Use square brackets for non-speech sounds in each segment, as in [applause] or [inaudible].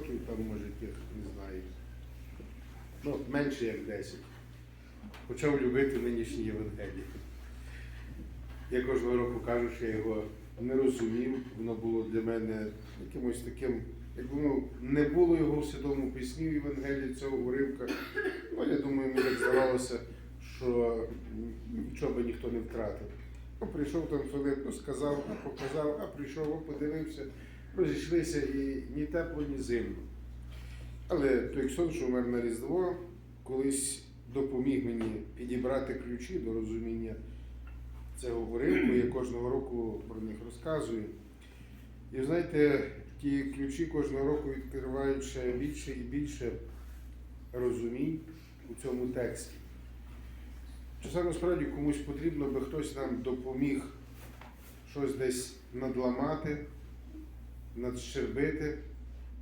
років, там може тих, не знаю. Ну, менше як 10. Почав любити нинішній Євангелії. Я кожного року кажу, що я його не розумів, воно було для мене якимось таким, як воно не було його в Святому Письмі в Євангелії цього уривка. Ну, я думаю, мені здавалося, що нічого би ніхто не втратив. Ну, прийшов там Филип, ну, сказав, а показав, а прийшов, подивився, розійшлися і ні тепло, ні зимно. Але той сон, що вмер на Різдво, колись допоміг мені підібрати ключі до розуміння цього уривку. Я кожного року про них розказую. І знаєте, ті ключі кожного року відкривають ще більше і більше розумінь у цьому тексті. Часом насправді комусь потрібно, би хтось нам допоміг щось десь надламати, надщербити,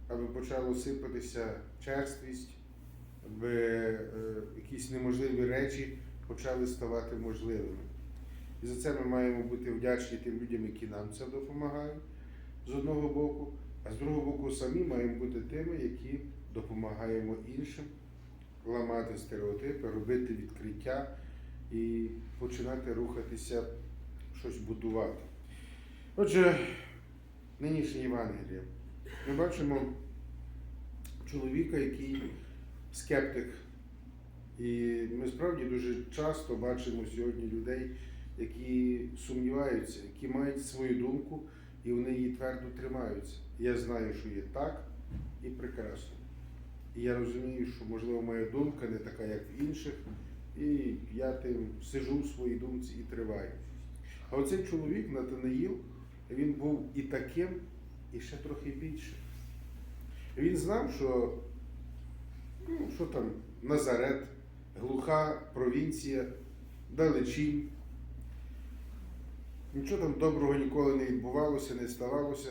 аби почало сипатися черствість, аби е, якісь неможливі речі почали ставати можливими. І за це ми маємо бути вдячні тим людям, які нам це допомагають з одного боку, а з другого боку, самі маємо бути тими, які допомагаємо іншим ламати стереотипи, робити відкриття і починати рухатися, щось будувати. Отже, нинішнє Євангеліє. Ми бачимо чоловіка, який скептик. І ми справді дуже часто бачимо сьогодні людей, які сумніваються, які мають свою думку і вони її твердо тримаються. Я знаю, що є так і прекрасно. І я розумію, що можливо моя думка не така, як в інших, і я тим сижу в своїй думці і триваю. А оцей чоловік Натанаїл, він був і таким, і ще трохи більше. Він знав, що, ну, що там Назарет, глуха провінція, далечінь. Нічого там доброго ніколи не відбувалося, не ставалося.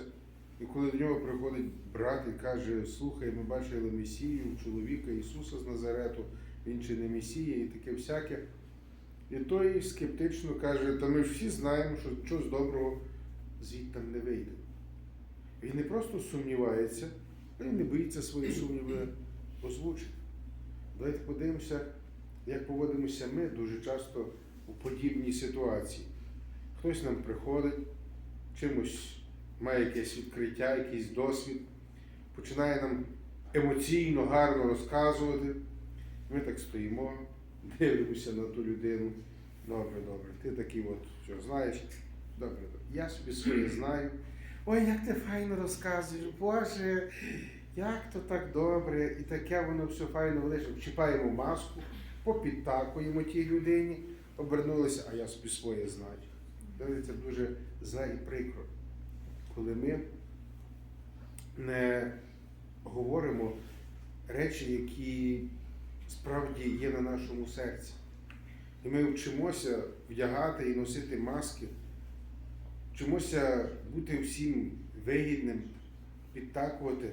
І коли до нього приходить брат і каже, слухай, ми бачили Месію, чоловіка Ісуса з Назарету, він чи не Месія, і таке всяке. І той скептично каже, та ми ж всі знаємо, що щось доброго звідти не вийде. Він не просто сумнівається, й не боїться свої сумніви озвучити. Давайте подивимося, як поводимося ми дуже часто у подібній ситуації. Хтось нам приходить, чимось має якесь відкриття, якийсь досвід, починає нам емоційно, гарно розказувати. Ми так стоїмо, дивимося на ту людину. Добре, добре, ти такий от, що знаєш, добре, добре. Я собі своє [clears throat] знаю. Ой, як ти файно розказуєш, Боже, як то так добре, і таке воно все файно велише. Чіпаємо маску, попідтакуємо тій людині, обернулися, а я собі своє знаю. Це дуже зле і прикро, коли ми не говоримо речі, які справді є на нашому серці. І ми вчимося вдягати і носити маски, вчимося бути всім вигідним, підтакувати,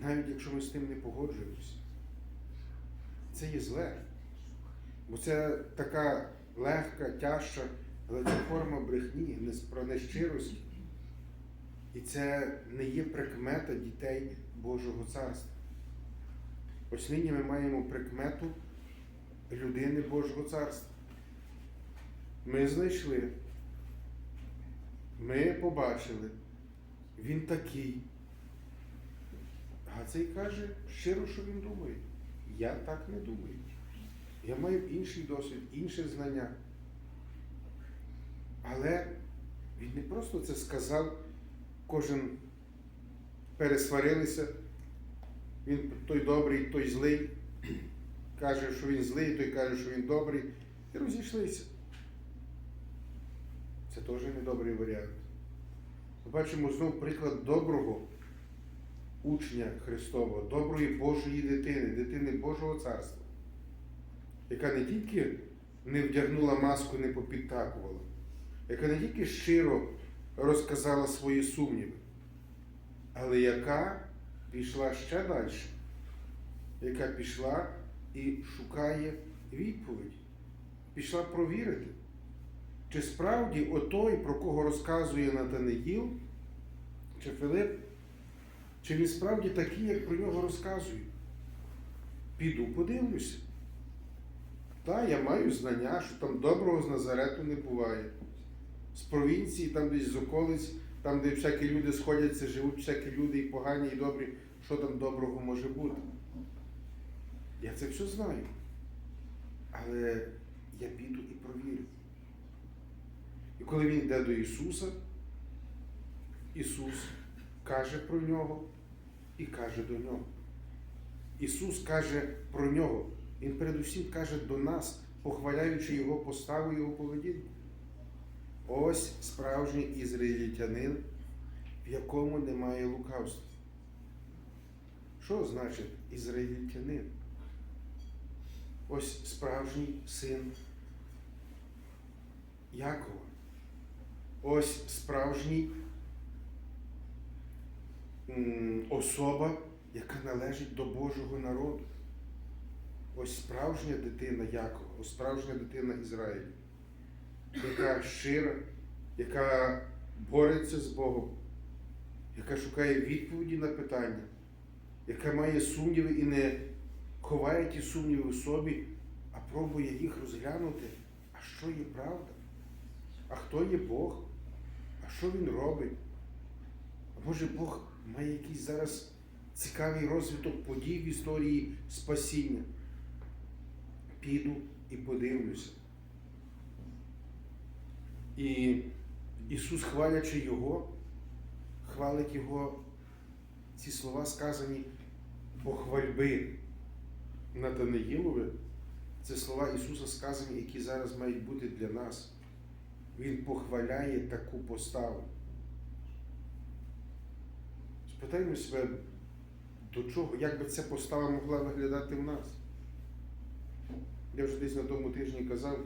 навіть якщо ми з тим не погоджуємося. Це є зле. Бо це така легка, тяжча, але це форма брехні, про нещирості. І це не є прикмета дітей Божого царства. Ось нині ми маємо прикмету людини Божого царства. Ми знайшли, ми побачили, він такий. А цей каже щиро, що він думає. Я так не думаю. Я маю інший досвід, інше знання. Але він не просто це сказав, кожен пересварилися. Він той добрий, той злий, каже, що він злий, той каже, що він добрий, і розійшлися. Це теж недобрий варіант. Ми бачимо знову приклад доброго учня Христового, доброї Божої дитини, дитини Божого царства, яка не тільки не вдягнула маску, не попідтакувала, яка не тільки щиро розказала свої сумніви, але яка пішла ще далі, яка пішла і шукає відповідь, пішла провірити, чи справді отой, про кого розказує Натанеїл, чи Филип, Чи він справді такий, як про нього розказують? Піду подивлюся. Та, я маю знання, що там доброго з Назарету не буває. З провінції, там десь з околиць, там, де всякі люди сходяться, живуть всякі люди і погані, і добрі, що там доброго може бути. Я це все знаю. Але я піду і провірю. І коли він йде до Ісуса, Ісус каже про нього і каже до нього. Ісус каже про нього. Він передусім каже до нас, похваляючи Його поставу, Його поведінку. Ось справжній ізраїльтянин, в якому немає лукавства. Що значить ізраїльтянин? Ось справжній син Якова. Ось справжній особа, яка належить до Божого народу. Ось справжня дитина Якова, ось справжня дитина Ізраїлю, яка щира, яка бореться з Богом, яка шукає відповіді на питання, яка має сумніви і не ховає ті сумніви в собі, а пробує їх розглянути. А що є правда? А хто є Бог? Що він робить? Може Бог має якийсь зараз цікавий розвиток подій в історії спасіння? Піду і подивлюся. І Ісус, хвалячи Його, хвалить Його ці слова сказані похвальби Натанаїлове. Це слова Ісуса сказані, які зараз мають бути для нас. Він похваляє таку поставу. Спитаємо себе, до чого, як би ця постава могла виглядати в нас? Я вже десь на тому тижні казав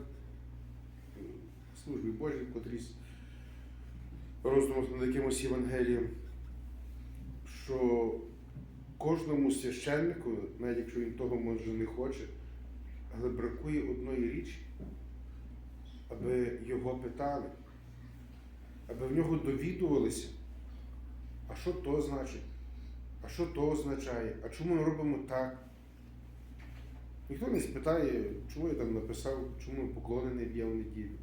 в службі Божій, котрійсь роздумах над якимось Євангелієм, що кожному священнику, навіть якщо він того може не хоче, але бракує одної річі, аби його питали, аби в нього довідувалися, а що то значить, а що то означає, а чому ми робимо так. Ніхто не спитає, чому я там написав, чому поклонений б'є в неділю.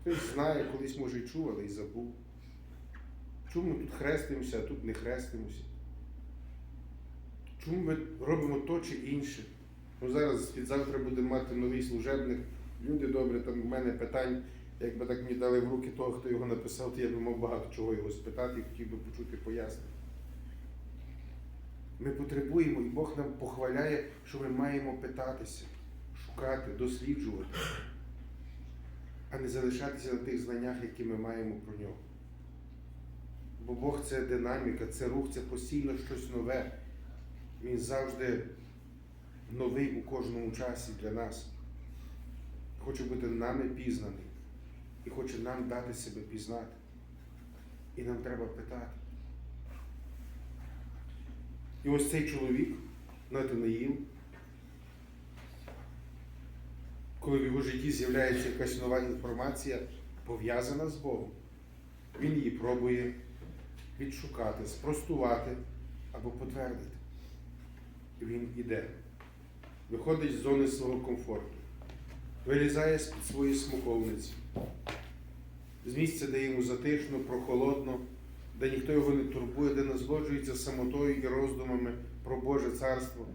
Хтось знає, колись може й чув, але й забув. Чому ми тут хрестимося, а тут не хрестимося? Чому ми робимо то чи інше? Ну, зараз завтра будемо мати новий служебник. Люди добре, там в мене питань, якби так мені дали в руки того, хто його написав, то я би мав багато чого його спитати і хотів би почути пояснення. Ми потребуємо, і Бог нам похваляє, що ми маємо питатися, шукати, досліджувати, а не залишатися на тих знаннях, які ми маємо про нього. Бо Бог це динаміка, це рух, це постійно щось нове. Він завжди новий у кожному часі для нас. Хоче бути нами пізнаний і хоче нам дати себе пізнати. І нам треба питати. І ось цей чоловік, Натанаїл, коли в його житті з'являється якась нова інформація, пов'язана з Богом, він її пробує відшукати, спростувати або потвердити. І він іде, виходить з зони свого комфорту, вилізає з-під своєї смоковниці, з місця, де йому затишно, прохолодно, де ніхто його не турбує, де насолоджується самотою і роздумами про Боже царство.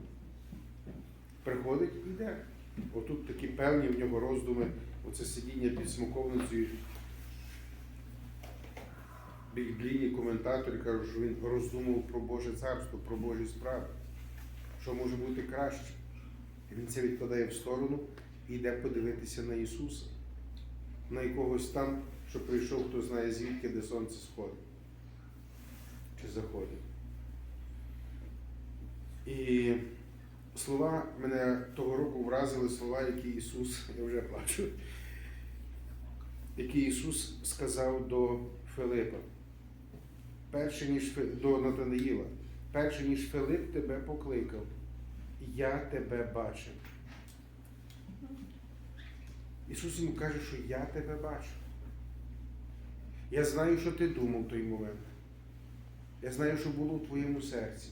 Приходить і йде. Отут такі певні в нього роздуми, оце сидіння під смоковницею. Біблійні коментаторі кажуть, що він роздумував про Боже царство, про Божі справи, що може бути краще. І він це відкладає в сторону йде подивитися на Ісуса, на якогось там, що прийшов, хто знає звідки, де сонце сходить чи заходить. І слова мене того року вразили слова, які Ісус, [laughs] я вже плачу, які Ісус сказав до Филипа. Перше, ніж до Натанаїла, перше, ніж Филип тебе покликав, я тебе бачив. Ісус йому каже, що я тебе бачу. Я знаю, що ти думав в той момент. Я знаю, що було в твоєму серці.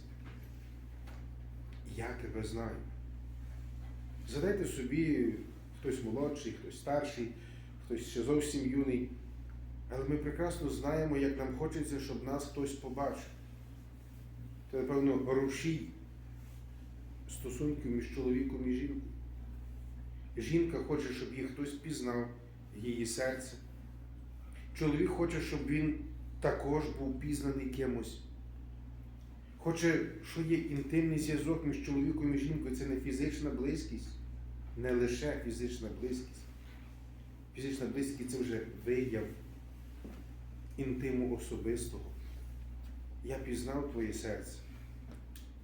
Я тебе знаю. Задайте собі хтось молодший, хтось старший, хтось ще зовсім юний. Але ми прекрасно знаємо, як нам хочеться, щоб нас хтось побачив. Це, напевно, рушій стосунків між чоловіком і жінкою. Жінка хоче, щоб її хтось пізнав, її серце. Чоловік хоче, щоб він також був пізнаний кимось. Хоче, що є інтимний зв'язок між чоловіком і жінкою, це не фізична близькість, не лише фізична близькість. Фізична близькість це вже вияв інтиму особистого. Я пізнав твоє серце.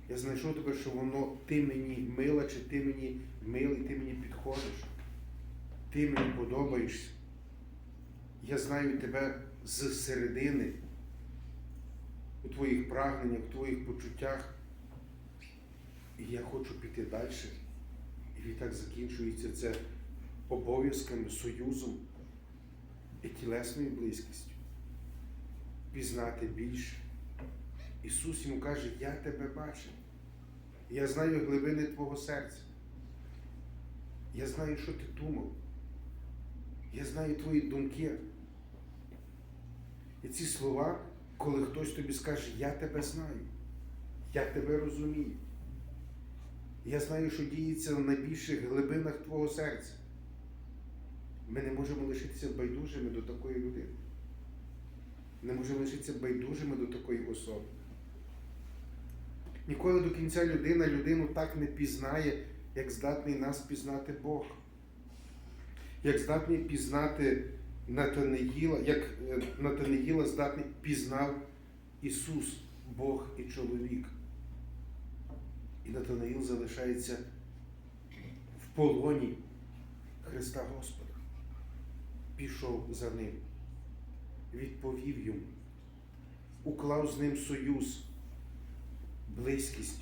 Я знайшов тебе, що воно ти мені мила, чи ти мені милий, ти мені підходиш. Ти мені подобаєшся. Я знаю тебе з середини, у твоїх прагненнях, у твоїх почуттях. І я хочу піти далі. І відтак закінчується це обов'язками, союзом і тілесною близькістю. Пізнати більше. Ісус йому каже, я тебе бачив. Я знаю глибини Твого серця. Я знаю, що ти думав. Я знаю твої думки. І ці слова, коли хтось тобі скаже, я тебе знаю, я тебе розумію. Я знаю, що діється на найбільших глибинах твого серця. Ми не можемо лишитися байдужими до такої людини. Не можемо лишитися байдужими до такої особи. Ніколи до кінця людина людину так не пізнає, як здатний нас пізнати Бог. Як здатний пізнати Натанаїла, як е, Натанаїла здатний пізнав Ісус, Бог і чоловік. І Натанаїл залишається в полоні Христа Господа. Пішов за ним, відповів йому, уклав з ним союз, близькість.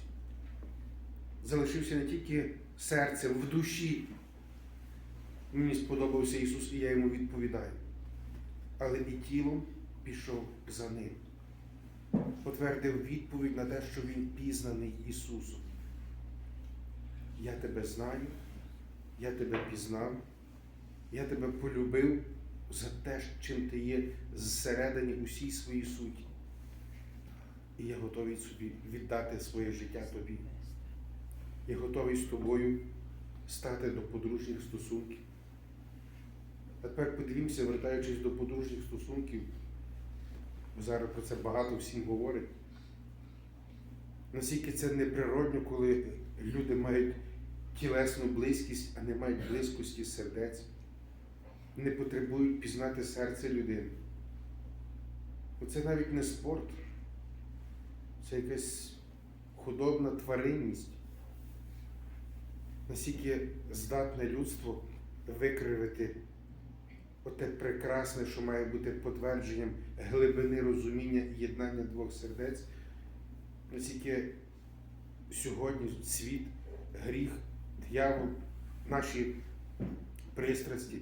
Залишився не тільки серцем, в душі. Мені сподобався Ісус, і я йому відповідаю. Але і тілом пішов за ним. Потвердив відповідь на те, що він пізнаний Ісусом. Я тебе знаю, я тебе пізнав, я тебе полюбив за те, чим ти є зсередині усій своїй суті. І я готовий собі віддати своє життя тобі. Я готовий з тобою стати до подружніх стосунків. А тепер подивімося, вертаючись до подружніх стосунків, зараз про це багато всім говорять. Наскільки це неприродно, коли люди мають тілесну близькість, а не мають близькості сердець, не потребують пізнати серце людини. Це навіть не спорт, це якась худобна тваринність. Наскільки здатне людство викривити оте прекрасне, що має бути потвердженням глибини розуміння і єднання двох сердець, наскільки сьогодні світ, гріх, дьявол, наші пристрасті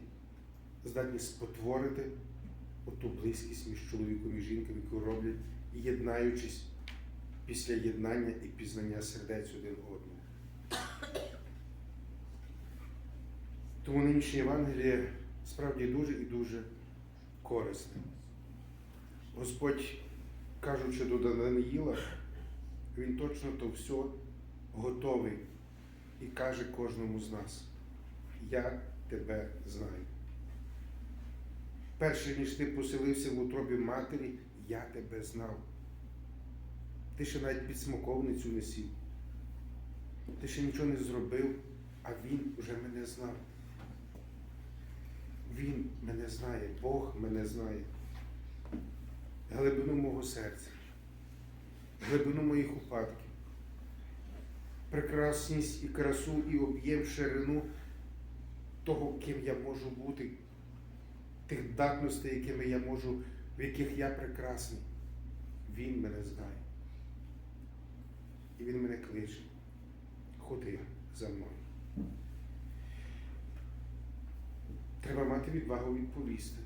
здатні спотворити оту близькість між чоловіком і жінкою, яку роблять, єднаючись після єднання і пізнання сердець один одного. Тому нинішнє Євангеліє справді дуже і дуже корисне. Господь, кажучи до Даниїла, він точно то все готовий і каже кожному з нас: Я тебе знаю. Перше, ніж ти поселився в утробі матері, я тебе знав. Ти ще навіть під смоковницю не сів. Ти ще нічого не зробив, а він вже мене знав. Він мене знає, Бог мене знає. Глибину мого серця, глибину моїх упадків, прекрасність і красу, і об'єм ширину того, ким я можу бути, тих здатностей, якими я можу, в яких я прекрасний. Він мене знає. І він мене кличе. Ходи за мною. Треба мати відвагу відповісти.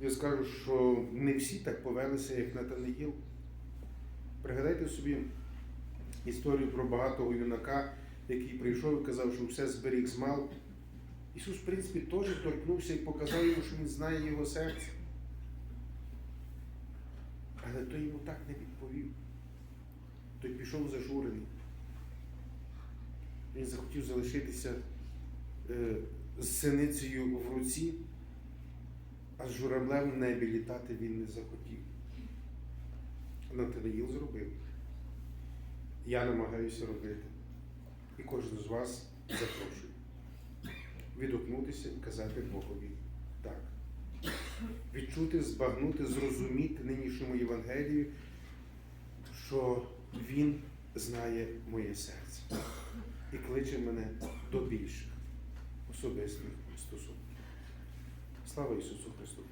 Я скажу, що не всі так повелися, як Натанаїл. Пригадайте собі історію про багатого юнака, який прийшов і казав, що все зберіг з мал. Ісус, в принципі, теж торкнувся і показав йому, що Він знає його серце. Але той йому так не відповів. Той пішов зажурений. Він захотів залишитися е, з синицею в руці, а з журавлем в небі літати він не захотів. Натанаїл зробив. Я намагаюся робити. І кожен з вас запрошую. Відгукнутися і казати Богові так. Відчути, збагнути, зрозуміти нинішньому Євангелію, що Він знає моє серце і кличе мене до більших особистих стосунків. Слава Ісусу Христу!